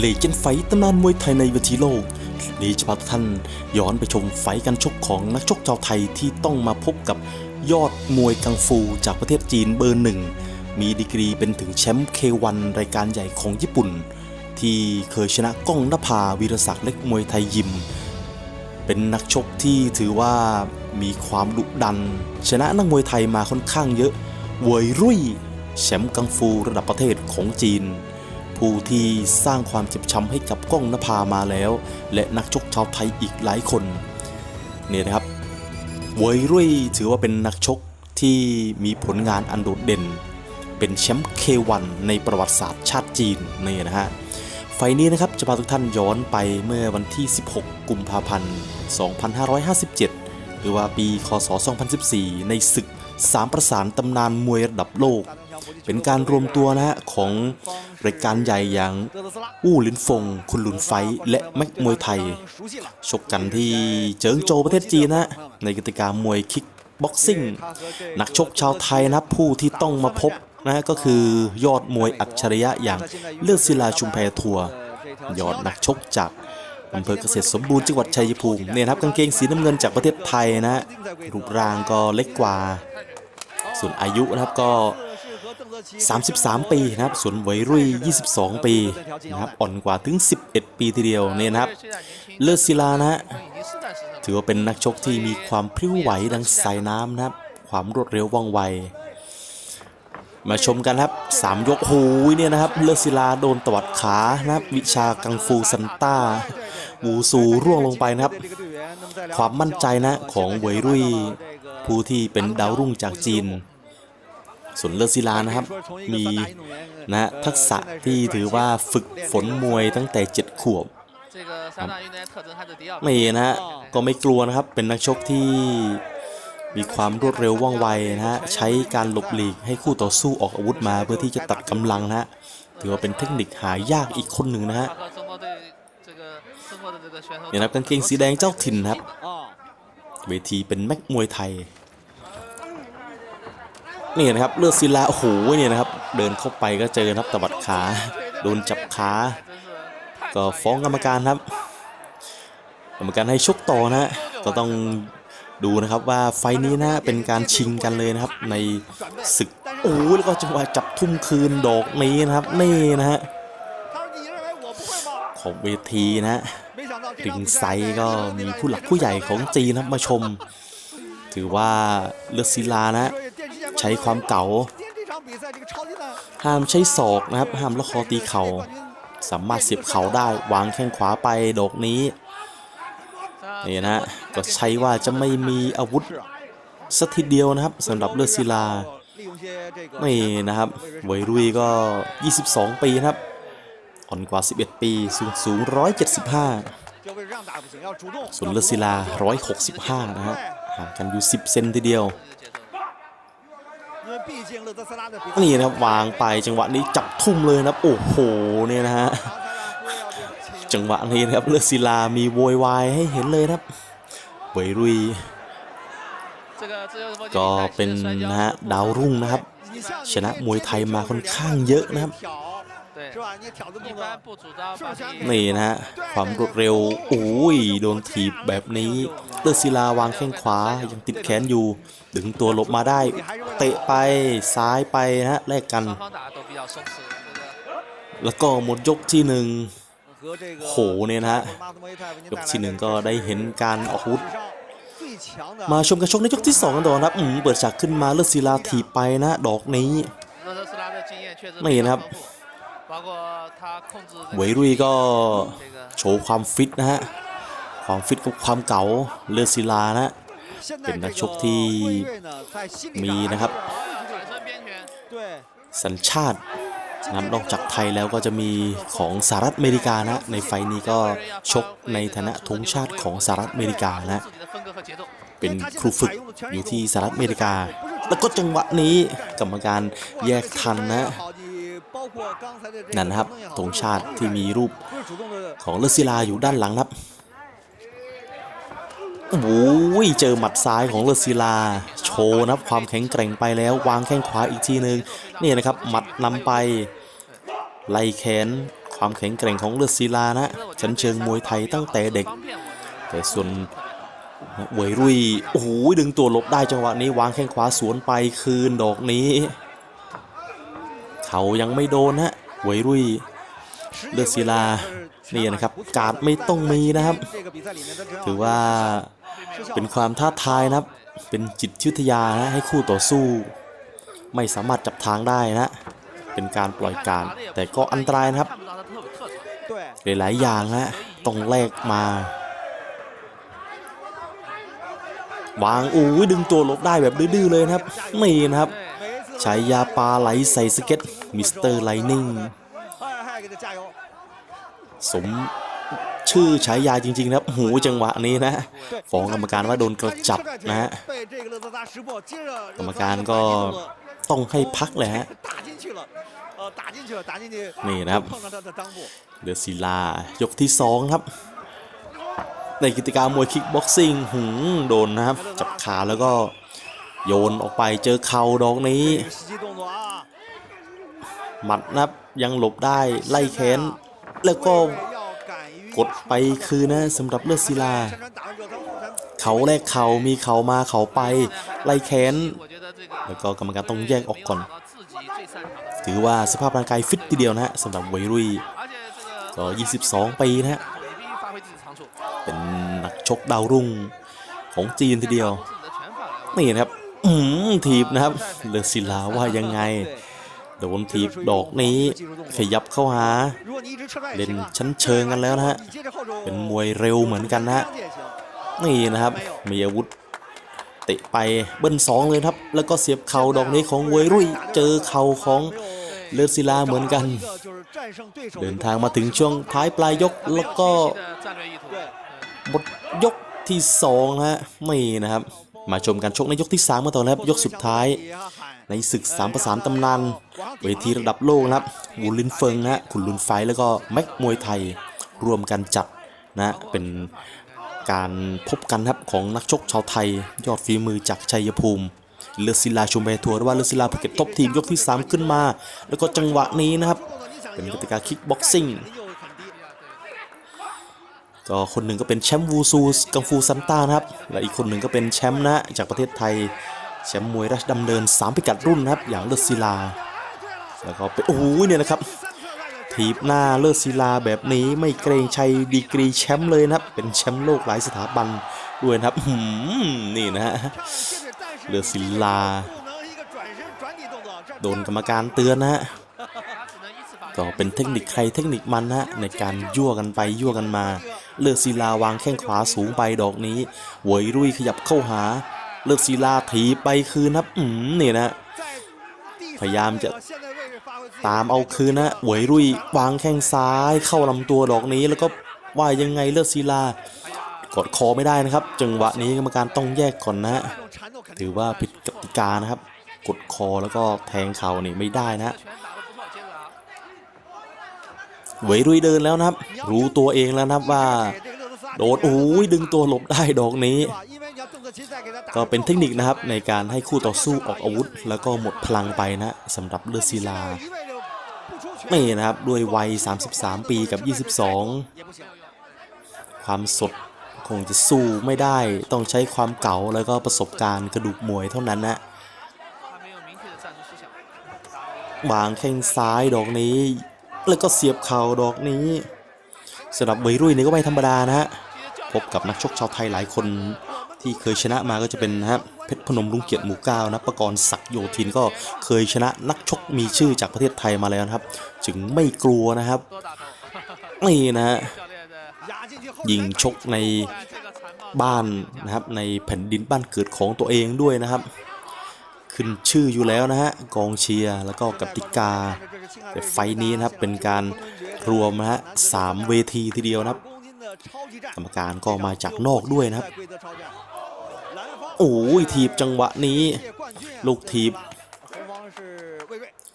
เลเจนไฟตำนานมวยไทยในเวทีโลกนี้จะพาท่านย้อนไปชมไฟกันชกของนักชกชาวไทยที่ต้องมาพบกับยอดมวยกังฟูจากประเทศจีนเบอร์หนึ่ง มีดีกรีเป็นถึงแชมป์เควันรายการใหญ่ของญี่ปุ่น ที่เคยชนะก้องนภาวีรศักดิ์เล็กมวยไทยยิม เป็นนักชกที่ถือว่ามีความดุดัน ชนะนักมวยไทยมาค่อนข้างเยอะเวยรุ่ยแชมป์กังฟูระดับประเทศของจีน ผู้ที่สร้างความเจ็บช้ำให้กับก้องนภามาแล้ว และนักชกชาวไทยอีกหลายคนเนี่ยนะครับเวยรุ่ยถือว่าเป็นนักชกที่มีผลงานอันโดดเด่น เป็นแชมป์เควันในประวัติศาสตร์ชาติจีนนี่นะฮะไฟนี้นะครับจะพาทุกท่านย้อนไปเมื่อวันที่ 16 กุมภาพันธ์ 2557 หรือว่าปี คศ 2014 ในศึกสามประสานตำนานมวยระดับโลก เป็นการรวมตัวนะฮะของรายการใหญ่อย่างอู้หลินฟง คุณหลุนไฟ และแม็กมวยไทย ชกกันที่เจิงโจวประเทศจีนนะฮะในกติกามวยคิกบ็อกซิ่ง นักชกชาวไทยนะครับผู้ที่ต้องมาพบนะฮะก็คือยอดมวยอัจฉริยะอย่างเลือดศิลาชุมแพทัวยอดนักชกจากอำเภอเกษตรสมบูรณ์จังหวัดชัยภูมิเนี่ยนะครับกางเกงสีน้ำเงินจากประเทศไทยนะฮะรูปร่างก็เล็กกว่า ส่วนอายุนะครับก็ 33 ปีนะครับ ส่วนไวยรุ่ย 22 ปีนะครับ อ่อนกว่าถึง 11 ปีทีเดียวเนี่ยนะครับ เลิศศิลานะฮะ ถือว่าเป็นนักชกที่มีความพริ้วไหวดังสายน้ำนะครับ ความรวดเร็วว่องไว มาชมกันครับ 3 ยกโหูยเนี่ยนะครับ เลิศศิลาโดนตวัดขานะครับ วิชากังฟูซันต้าวูซูร่วงลงไปนะครับ ความมั่นใจนะของเหวรุ่ยผู้ที่เป็นดาวรุ่งจากจีน ส่วนเลอซิลานะครับ มีนะทักษะที่ถือว่าฝึกฝนมวยตั้งแต่เจ็ดขวบไม่นะก็ไม่กลัวนะครับ เป็นนักชกที่มีความรวดเร็วว่องไวนะฮะ ใช้การหลบหลีกให้คู่ต่อสู้ออกอาวุธมาเพื่อที่จะตัดกำลังนะฮะ ถือว่าเป็นเทคนิคหายากอีกคนหนึ่งนะฮะเนี่ยนะกางเกงสีแดงเจ้าถิ่นครับ เวทีเป็นแม็กมวยไทย นี่นะครับเลือดศิลาโอ้โหเนี่ยนะครับ เดินเข้าไปก็เจอครับตบัดขาโดนจับขาก็ฟ้องกรรมการครับ กรรมการให้ชกต่อนะก็ต้องดูนะครับว่าไฟนี้นะเป็นการชิงกันเลยนะครับ ในศึกโอ้แล้วก็จังหวะจับทุ่มคืนดอกนี้นะครับนี่นะฮะของเวทีนะฮะถึงไซก็มีผู้หลักผู้ใหญ่ของจีนครับมาชม ถือว่าเลือดศิลานะ ใช้ความเก๋าห้ามใช้ศอกนะครับ ห้ามละคอตีเข่าสามารถเสียบเข่าได้วางแข้งขวาไปดอกนี้นี่นะฮะก็ใช้ว่าจะไม่มีอาวุธสักทีเดียวนะครับสำหรับเลือดศิลานี่นะครับเวยรุยก็ 22 ปีนะครับ อ่อนกว่า 11 ปี สูงสูง 175 ส่วนเลือดศิลา 165 นะฮะห่างกันอยู่ 10 เซนทีเดียว นี่นะวางไปจังหวะนี้จับทุ่มเลยนะโอ้โหเนี่ยนะฮะจังหวะนี้นะครับเลือดศิลามีโวยวายให้เห็นเลยครับเวรุยก็เป็นนะฮะดาวรุ่งนะครับ ชนะมวยไทยมาค่อนข้างเยอะนะครับ 是吧？你挑的动一作般不主张把你 นี่นะฮะความรวดเร็วโอ้ยโดนถีบแบบนี้เลือดศิลาวางแข้งขวายังติดแขนอยู่ ดึงตัวหลบมาได้ เตะไปซ้ายไปนะฮะแลกกัน 双方打都比较松弛，这个 แล้วก็หมดยกที่หนึ่ง 和这个 โหเนี่ยนะฮะ ยกที่หนึ่งก็ได้เห็นการออกอาวุธ 最强的 มาชมกันชกในยกที่สองกันต่อนะครับอืมเปิดฉากขึ้นมาเลือดศิลาถีบไปนะ ดอกนี้ 热特斯拉的经验确实 ไม่ 非 นะครับ เวยรุ่ยก็โชว์ความฟิตนะฮะ ความฟิตกับความเก่าเลือดศิลานะเป็นนักชกที่มีนะครับ สัญชาตินะนอกจากไทยแล้วก็จะมีของสหรัฐอเมริกานะ ในไฟนี้ก็ชกในฐานะธงชาติของสหรัฐอเมริกานะ เป็นครูฝึกอยู่ที่สหรัฐอเมริกา แล้วก็จังหวะนี้กรรมการแยกทันนะ นั่นครับธงชาติที่มีรูปของเลอศิลาอยู่ด้านหลังครับโอ้ยเจอหมัดซ้ายของเลอศิลา โชว์นะครับความแข็งแกร่งไปแล้ว วางแข้งขวาอีกทีหนึ่งนี่นะครับหมัดนำไปไล่แขนความแข็งแกร่งของเลือดศิลานะฉันเชิงมวยไทยตั้งแต่เด็ก แต่ส่วนเวยรุ่ยโอ้ยดึงตัวหลบได้จังหวะนี้วางแข้งขวาสวนไปคืนดอกนี้ เขายังไม่โดนฮะหวยรุ่ยเลือดศิลานี่นะครับการไม่ต้องมีนะครับ ถือว่าเป็นความท้าทายนะครับ เป็นจิตวิทยานะให้คู่ต่อสู้ ไม่สามารถจับทางได้นะเป็นการปล่อยการ แต่ก็อันตรายนะครับหลายอย่างนะต้องแลกมาวางอู้ดึงตัวลบได้แบบดื้อเลยนะครับนี่นะครับ ใช้ยาปลาไหลใส่สเก็ตมิสเตอร์ไลนิงสมชื่อฉายาจริงๆครับหูจังหวะนี้นะฟ้องกรรมการว่าโดนกระจับนะกรรมการก็ต้องให้พักเลยฮะนี่นะครับ เดือศิลายกที่ 2 ครับ ในกิจกรรมมวยคิกบ็อกซิ่งหูโดนนะครับ จับขาแล้วก็ โยนออกไปเจอเข่าดอกนี้ หมัดนับยังหลบได้ไล่แขนแล้วก็กดไปคือนะสำหรับเลือดศิลา เขาแรกเขามีเขามาเขาไปไล่แขนแล้วก็กรรมการต้องแยกออกก่อน ถือว่าสภาพร่างกายฟิตทีเดียวนะสำหรับไวรุ่ยก็ 22 ปีนะฮะ เป็นนักชกดาวรุ่งของจีนทีเดียว นี่นะครับ อืถีบนะครับเลือศิลาว่ายังไง โดนถีบดอกนี้ ขยับเข้าหา เล่นชั้นเชิงกันแล้วนะฮะ เป็นมวยเร็วเหมือนกันนะฮะ นี่นะครับ มีอาวุธเตะไปเบิ้ลสองเลยครับ แล้วก็เสียบเข่าดอกนี้ของเวยรุ่ย เจอเข่าของเลือศิลาเหมือนกัน เดินทางมาถึงช่วงท้ายปลายยกแล้วก็หมดยกที่สองนะฮะไม่นะครับ มาชมการชกในยกที่สามกันต่อนะครับยกสุดท้าย ในศึกสามประสานตำนานเวทีระดับโลกนะครับวูลินเฟิงนะฮะขุนลุนไฟแล้วก็แม็กมวยไทยรวมกันจัดนะเป็นการพบกันครับของนักชกชาวไทย ยอดฝีมือจากชัยภูมิเลือศิลาชุมแพทัวร์หรือว่าเลือศิลาภูเก็ตท็อปทีมยกที่ 3 ขึ้นมา แล้วก็จังหวะนี้นะครับ เป็นกติกาคิกบ็อกซิ่ง ก็คนหนึ่งก็เป็นแชมป์วูซูกังฟูซันต้านะครับ และอีกคนหนึ่งก็เป็นแชมป์นะจากประเทศไทย แชมป์มวยราชดำเนิน 3 พิกัดรุ่นนะครับ อย่างเลิศศิลา แล้วก็เป็นโอ้โหเนี่ยนะครับทีบหน้าเลิศศิลาแบบนี้ไม่เกรงชัยดีกรีแชมป์เลยนะครับ เป็นแชมป์โลกหลายสถาบันด้วยนะครับนี่นะฮะเลิศศิลา โดนกรรมการเตือนนะฮะ ก็เป็นเทคนิคใครเทคนิคมันฮะในการยั่วกันไปยั่วกันมา เลือดศิลาวางแข้งขวาสูงไปดอกนี้หวยรุ่ยขยับเข้าหา เลือดศิลาถีไปคืนนะอืมนี่นะ พยายามจะตามเอาคืนนะหวยรุ่ยวางแข้งซ้ายเข้าลำตัวดอกนี้แล้วก็ว่ายังไงเลือดศิลากดคอไม่ได้นะครับ จังหวะนี้กรรมการต้องแยกก่อนนะถือว่าผิดกติกานะครับ กดคอแล้วก็แทงเข่านี่ไม่ได้นะ เวยรุยเดินแล้วนะครับ รู้ตัวเองแล้วนะครับว่า โดนโอ้ยดึงตัวหลบได้ดอกนี้ ก็เป็นเทคนิคนะครับในการให้คู่ต่อสู้ออกอาวุธ แล้วก็หมดพลังไปนะสำหรับเลือดศิลาไม่นะครับด้วยวัย 33 ปีกับ 22 ความสดคงจะสู้ไม่ได้ต้องใช้ความเก่าแล้วก็ประสบการณ์กระดูกมวยเท่านั้นนะวางแข้งซ้ายดอกนี้ แล้วก็เสียบเข่าดอกนี้สำหรับวัยรุ่นนี่ก็ไม่ธรรมดานะฮะพบกับนักชกชาวไทยหลายคนที่เคยชนะมาก็จะเป็นนะฮะเพชรพนมลุงเกียรติหมู่ก้านะประกรณ์ศักโยธินก็เคยชนะนักชกมีชื่อจากประเทศไทยมาแล้วนะครับ จึงไม่กลัวนะครับนี่นะฮะยิงชกในบ้านนะครับในแผ่นดินบ้านเกิดของตัวเองด้วยนะครับ ขึ้นชื่ออยู่แล้วนะฮะกองเชียร์แล้วก็กติกาแต่ไฟล์นี้นะครับเป็นการรวมนะฮะสามเวทีทีเดียวนะครับ กรรมการก็มาจากนอกด้วยนะครับโอ้ยถีบจังหวะนี้ ลูกถีบ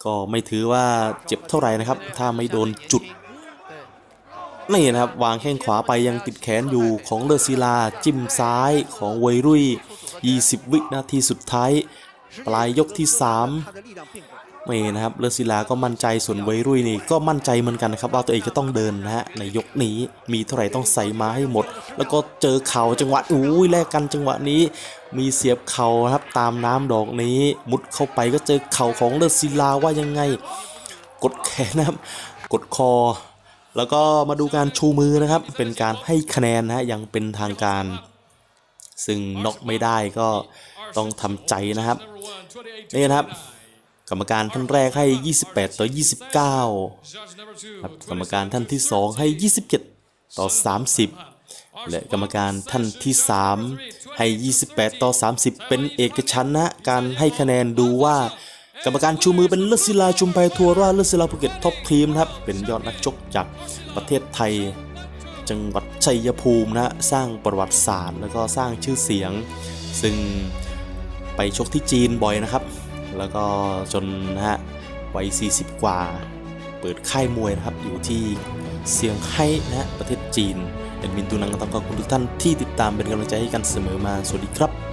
ก็ไม่ถือว่าเจ็บเท่าไหร่นะครับ ถ้าไม่โดนจุด，นี่นะครับ วางแข้งขวาไปยังติดแขนอยู่ของเลอศิลา จิ้มซ้ายของเวยรุ่ย 20 วินาทีสุดท้าย ปลายยกที่3ไม่นะครับเลอศิลาก็มั่นใจส่วนไวรุ่ยนี่ก็มั่นใจเหมือนกันนะครับว่าตัวเองจะต้องเดินนะฮะในยกนี้มีเท่าไหร่ต้องใส่มาให้หมด แล้วก็เจอเข่าจังหวะอุ้ยแลกกันจังหวะนี้ มีเสียบเข่าครับตามน้ำดอกนี้ มุดเข้าไปก็เจอเข่าของเลอศิลาว่ายังไง กดแขนนะครับ กดคอ แล้วก็มาดูการชูมือนะครับ เป็นการให้คะแนนนะฮะย่างเป็นทางการ ซึ่งน็อกไม่ได้ก็ ต้องทำใจนะครับนี่นะครับ กรรมการท่านแรกให้ 28 ต่อ 29ครับกรรมการท่านที่ 2 ให้ 27 ต่อ 30 และกรรมการท่านที่ 3 ให้ 28 ต่อ 30 เป็นเอกฉันนะการให้คะแนนดูว่ากรรมการชูมือเป็นเลือดศิลาชุมไพทัวร่าเลือดศิลาภูเก็ตท็อปทีมนะครับ เป็นยอดนักชกจากประเทศไทย จังหวัดชัยภูมินะ สร้างประวัติศาสตร์ แล้วก็สร้างชื่อเสียง ซึ่ง ชกที่จีนบ่อยนะครับ แล้วก็จนนะฮะวัย 40 กว่า เปิดค่ายมวยนะครับ อยู่ที่เซี่ยงไฮ้นะฮะประเทศจีนเอ็นมินตูนังก็ต้องขอบคุณทุกท่านที่ติดตามเป็นกำลังใจให้กันเสมอมา สวัสดีครับ